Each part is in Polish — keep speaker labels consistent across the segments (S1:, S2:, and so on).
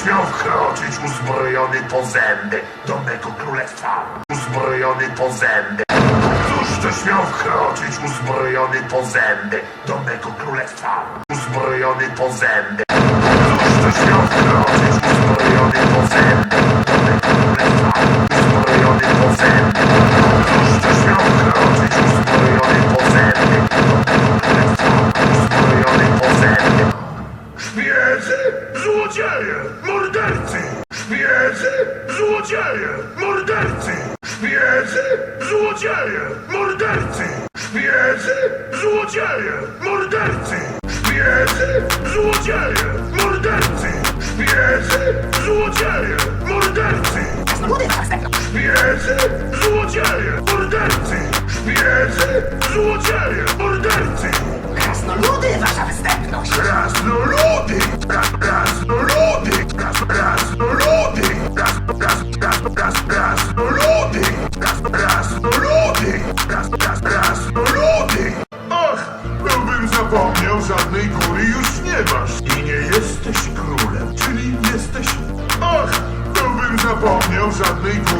S1: też miał wkroczyć uzbrojony po zęby do mego królestwa? Uzbrojony po zęby. Któż też miał wkroczyć uzbrojony po zęby do mego królestwa? Uzbrojony po zęby. Któż też miał wkroczyć złodzieje, mordercy! Szpiedzy, złodzieje, mordercy! Szpiedzy, złodzieje, mordercy! Szpiedzy, złodzieje, mordercy! Szpiedzy, złodzieje, mordercy! Szpiedzy, złodzieje, mordercy! Szpiedzy, złodzieje, mordercy! Zapomniał, żadnej góry już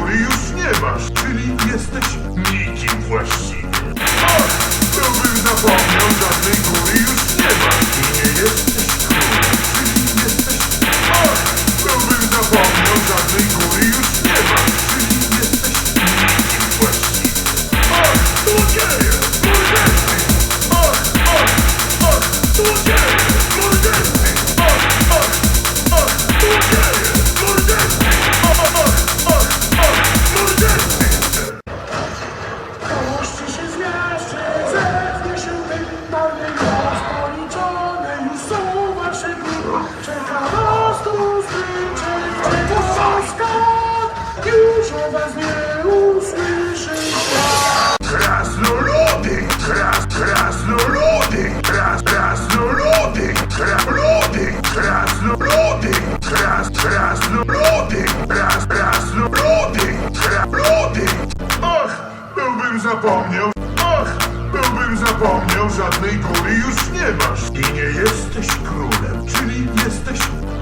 S1: zapomniał! Ach, byłbym zapomniał, żadnej góry już nie masz i nie jesteś królem, czyli jesteś...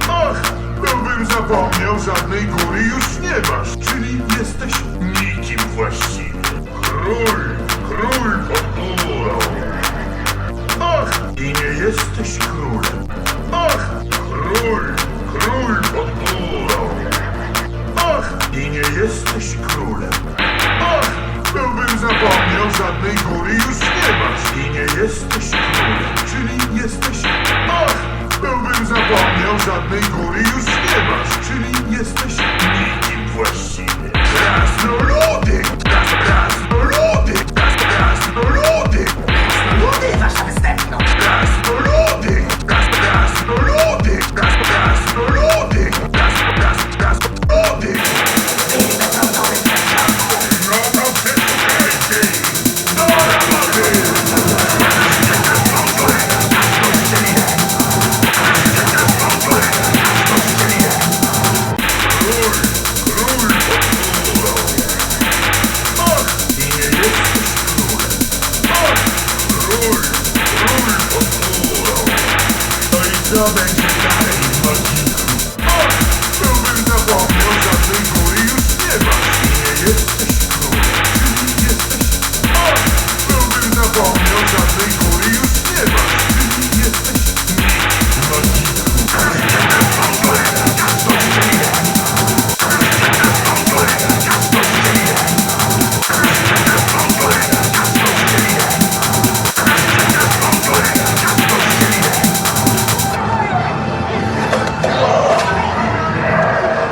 S1: Ach, byłbym zapomniał, żadnej góry już nie masz, czyli jesteś nikim właściwie. Król, król pod górą. Ach, i nie jesteś królem. Żadnej góry już nie masz, czyli jesteś nikim właściwie. Król, król To i zdobędzie you